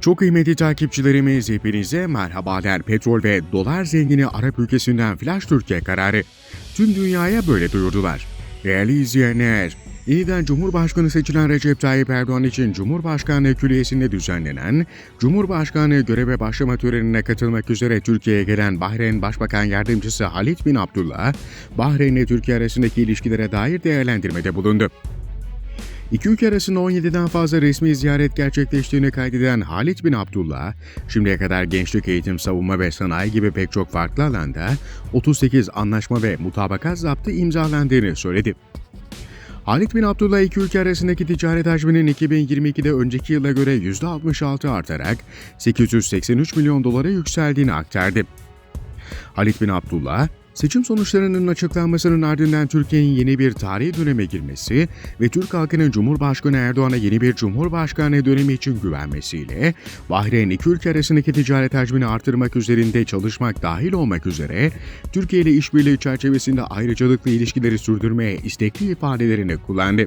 Çok kıymetli takipçilerimiz hepinize merhabalar. Petrol ve dolar zengini Arap ülkesinden Flash Türkiye kararı tüm dünyaya böyle duyurdular. Değerli izleyenler, yeniden Cumhurbaşkanı seçilen Recep Tayyip Erdoğan için Cumhurbaşkanlığı Külliyesi'nde düzenlenen Cumhurbaşkanı göreve başlama törenine katılmak üzere Türkiye'ye gelen Bahreyn Başbakan Yardımcısı Halit bin Abdullah, Bahreyn ile Türkiye arasındaki ilişkilere dair değerlendirmede bulundu. İki ülke arasında 17'den fazla resmi ziyaret gerçekleştiğini kaydeden Halit bin Abdullah, şimdiye kadar gençlik eğitim, savunma ve sanayi gibi pek çok farklı alanda 38 anlaşma ve mutabakat zaptı imzalandığını söyledi. Halit bin Abdullah iki ülke arasındaki ticaret hacminin 2022'de önceki yıla göre %66 artarak 883 milyon dolara yükseldiğini aktardı. Halit bin Abdullah, seçim sonuçlarının açıklanmasının ardından Türkiye'nin yeni bir tarihi döneme girmesi ve Türk halkının Cumhurbaşkanı Erdoğan'a yeni bir Cumhurbaşkanı dönemi için güvenmesiyle Bahreyn iki ülke arasındaki ticaret hacmini artırmak üzerinde çalışmak dahil olmak üzere Türkiye ile işbirliği çerçevesinde ayrıcalıklı ilişkileri sürdürmeye istekli ifadelerini kullandı.